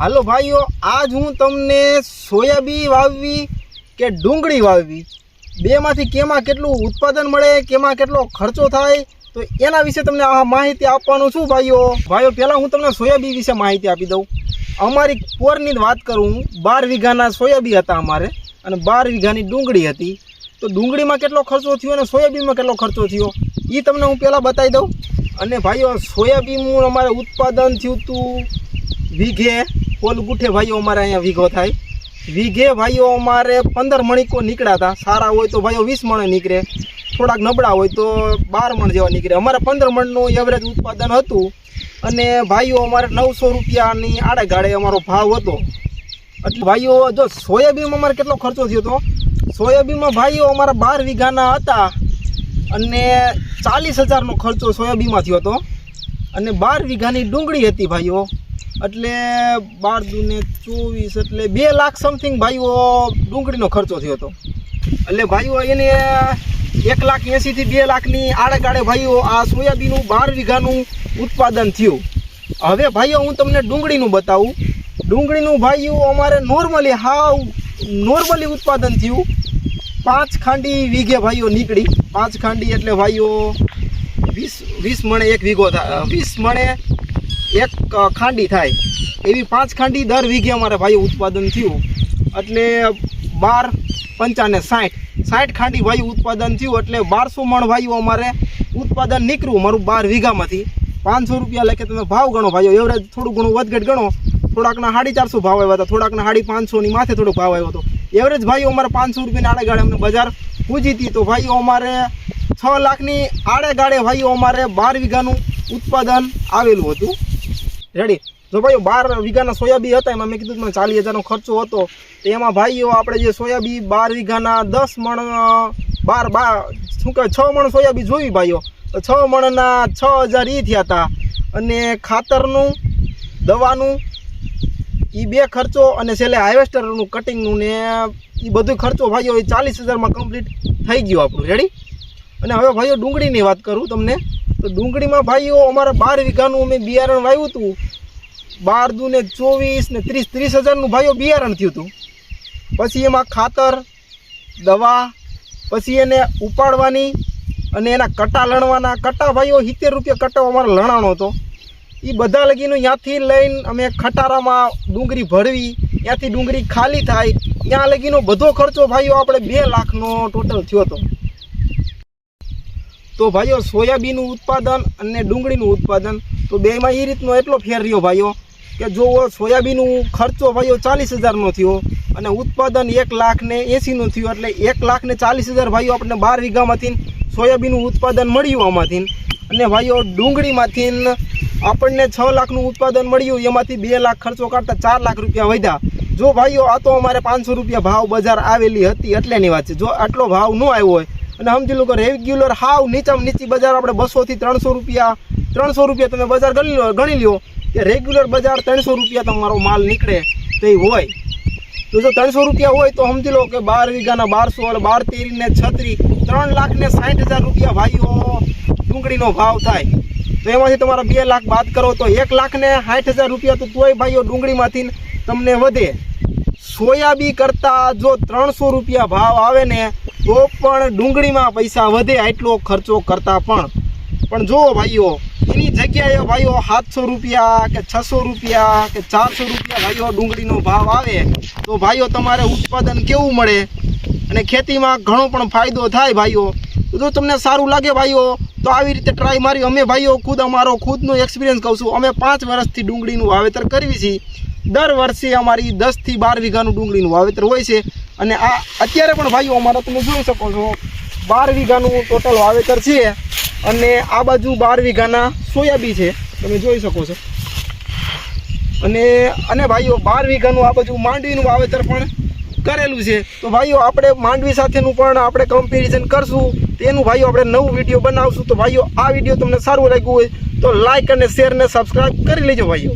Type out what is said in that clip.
હાલો ભાઈઓ, આજ હું તમને સોયાબી વાવવી કે ડુંગળી વાવવી? બેમાંથી કેમાં કેટલું ઉત્પાદન મળે, કેમાં કેટલો ખર્ચો થાય, તો એના વિશે તમને આ માહિતી આપવાનું છું ભાઈઓ. ભાઈઓ, પહેલાં હું તમને સોયાબી વિશે માહિતી આપી દઉં. અમારી પોરની વાત કરું, બાર વીઘાના સોયાબી હતા અમારે અને બાર વીઘાની ડુંગળી હતી. તો ડુંગળીમાં કેટલો ખર્ચો થયો અને સોયાબીનમાં કેટલો ખર્ચો થયો? એ તમને હું પહેલાં બતાવી દઉં. અને ભાઈઓ સોયાબીનનું અમારે ઉત્પાદન થયું હતું વીઘે પોલ ગુઠે ભાઈઓ અમારે અહીંયા વીઘો થાય. વીઘે ભાઈઓ અમારે પંદર મણિકો નીકળ્યા હતા. સારા હોય તો ભાઈઓ વીસ મણ નીકળે. થોડાક નબળા હોય તો બાર મણ જેવા નીકળે. અમારે પંદર મણનું એવરેજ ઉત્પાદન હતું અને ભાઈઓ અમારે નવસો રૂપિયાની આડે ગાળે અમારો ભાવ હતો. એટલે ભાઈઓ જો સોયાબીનમાં અમારે કેટલો ખર્ચો થયો હતો સોયાબીનમાં ભાઈઓ અમારા બાર વીઘાના હતા અને ચાલીસ હજારનો ખર્ચો સોયાબીનમાં થયો હતો. અને બાર વીઘાની ડુંગળી હતી ભાઈઓ. એટલે બાર દુને ચોવીસ એટલે બે લાખ સમથિંગ ભાઈઓ ડુંગળીનો ખર્ચો થયો હતો. એટલે ભાઈઓ એને એક લાખ એંસીથી બે લાખની આડે ગાળે ભાઈઓ આ સોયાબીનનું બાર વીઘાનું ઉત્પાદન થયું. હવે ભાઈઓ, હું તમને ડુંગળીનું બતાવું. ડુંગળીનું ભાઈઓ અમારે નોર્મલી હાવ નોર્મલી ઉત્પાદન થયું. પાંચ ખાંડી વીઘે ભાઈઓ નીકળી. પાંચ ખાંડી એટલે ભાઈઓ વીસ વીસ મણે એક વીઘો થાય વીસ મણે એક ખાંડી થાય. એવી પાંચ ખાંડી દર વીઘે અમારે ભાઈ ઉત્પાદન થયું. એટલે બાર પંચાને સાઠ. સાઠ ખાંડી ભાઈ ઉત્પાદન થયું એટલે બારસો મણ ભાઈઓ અમારે ઉત્પાદન નીકળ્યું મારું બાર વીઘામાંથી. પાંચસો રૂપિયા લેખે તમે ભાવ ગણો ભાઈઓ. એવરેજ થોડું ઘણું વધઘટ ગણો. થોડાકના સાડી ચારસો ભાવ આવ્યા હતા. થોડાકના સાડી પાંચસોની માથે થોડો ભાવ આવ્યો હતો. એવરેજ ભાઈઓ અમારે પાંચસો રૂપિયાની આડે ગાળે અમને બજાર પૂજી હતી. તો ભાઈઓ અમારે છ લાખની આડેગાડે ભાઈઓ અમારે બાર વીઘાનું ઉત્પાદન આવેલું હતું. રેડી જો ભાઈ બાર વીઘાના સોયાબી હતા, એમાં મેં કીધું તમને ચાલીસ હજારનો ખર્ચો હતો. એમાં ભાઈઓ, આપણે જે સોયાબી બાર વીઘાના દસ મણ, બાર બાર, શું કહેવાય, છ મણ સોયાબી જોઈ ભાઈઓ? તો છ મણના છ હજાર એ થયા હતા અને ખાતરનું, દવાનું એ બે ખર્ચો અને છેલ્લે હાર્વેસ્ટરનું, કટિંગનું ને એ બધું ખર્ચો ભાઈઓ, એ ચાલીસ હજારમાં કમ્પ્લીટ થઈ ગયું આપણું. રેડી અને હવે ભાઈઓ, ડુંગળીની વાત કરું તમને. તો ડુંગળીમાં ભાઈઓ, અમારા બાર વીઘાનું અમે બિયારણ વાવ્યું હતું. બાર દુ ને ચોવીસ ને ત્રીસ ત્રીસ હજારનું ભાઈઓ બિયારણ થયું હતું. પછી એમાં ખાતર, દવા, પછી એને ઉપાડવાની અને એના કટા લણવાના. કટા ભાઈઓ સિત્તેર રૂપિયા કટા અમારે લણાણો હતો. એ બધા લગીનું ત્યાંથી લઈને અમે ખટારામાં ડુંગળી ભરવી. ત્યાંથી ડુંગળી ખાલી થાય. ત્યાં લગીનો બધો ખર્ચો ભાઈઓ, આપણે બે લાખનો ટોટલ થયો હતો. તો ભાઈઓ, સોયાબીનનું ઉત્પાદન અને ડુંગળીનું ઉત્પાદન, તો બેમાં એ રીતનો એટલો ફેર રહ્યો ભાઈઓ, કે જો સોયાબીનનું ખર્ચો ભાઈઓ ચાલીસ હજારનો થયો અને ઉત્પાદન એક લાખ ને એંસીનું થયું, એટલે એક લાખ ને ચાલીસ હજાર ભાઈઓ આપણને બાર વીઘામાંથી સોયાબીનનું ઉત્પાદન મળ્યું આમાંથી. અને ભાઈઓ, ડુંગળીમાંથી આપણને છ લાખનું ઉત્પાદન મળ્યું, એમાંથી બે લાખ ખર્ચો કાઢતા ચાર લાખ રૂપિયા વધ્યા. જો ભાઈઓ, આ તો અમારે પાંચસો રૂપિયા ભાવ બજાર આવેલી હતી, એટલેની વાત છે. જો આટલો ભાવ ન આવ્યો હોય અને સમજી લો કે રેગ્યુલર હાવ નીચામાં નીચી બજાર આપણે બસોથી ત્રણસો રૂપિયા ત્રણસો રૂપિયા તમે બજાર ગણી લો ગણી લો કે રેગ્યુલર બજાર ત્રણસો રૂપિયા તમારો માલ નીકળે તે હોય. તો જો ત્રણસો રૂપિયા હોય તો સમજી લો કે બાર વીઘાના બારસો અને બાર તેરી ને છત્રી, ત્રણ લાખ ને સાઠ હજાર રૂપિયા ભાઈઓ, ડુંગળીનો ભાવ થાય. તો એમાંથી તમારા બે લાખ બાદ કરો તો એક લાખ ને સાઠ હજાર રૂપિયા તો તોય ભાઈઓ ડુંગળીમાંથી તમને વધે. સોયાબી કરતાં જો ત્રણસો રૂપિયા ભાવ આવે ને તો પણ ડુંગળીમાં પૈસા વધે આટલો ખર્ચો કરતાં પણ. પણ જો ભાઈઓ, એની જગ્યાએ ભાઈઓ સાતસો રૂપિયા કે છસો રૂપિયા કે ચારસો રૂપિયા ભાઈઓ ડુંગળીનો ભાવ આવે, તો ભાઈઓ તમારે ઉત્પાદન કેવું મળે? અને ખેતીમાં ઘણો પણ ફાયદો થાય ભાઈઓ. જો તમને સારું લાગે ભાઈઓ, તો આવી રીતે ટ્રાય મારી. અમે ભાઈઓ ખુદ અમારો ખુદનો એક્સપિરિયન્સ કહું છું. અમે પાંચ વર્ષથી ડુંગળીનું વાવેતર કરવી છીએ. દર વર્ષે અમારી દસથી બાર વીઘાનું ડુંગળીનું વાવેતર હોય છે. અને આ અત્યારે પણ ભાઈઓ અમારા તમે જોઈ શકો છો, બાર વીઘાનું ટોટલ વાવેતર છે અને આ બાજુ બાર વીઘાના સોયાબી છે, તમે જોઈ શકો છો. અને અને ભાઈઓ, બાર વીઘાનું આ બાજુ માંડવીનું વાવેતર પણ કરેલું છે. તો ભાઈઓ, આપણે માંડવી સાથેનું પણ આપણે કમ્પેરિઝન કરશું. તેનું ભાઈઓ આપણે નવું વીડિયો બનાવશું. તો ભાઈઓ, આ વીડિયો તમને સારું લાગ્યું હોય તો લાઈક અને શેર ને સબસ્ક્રાઈબ કરી લેજો ભાઈઓ.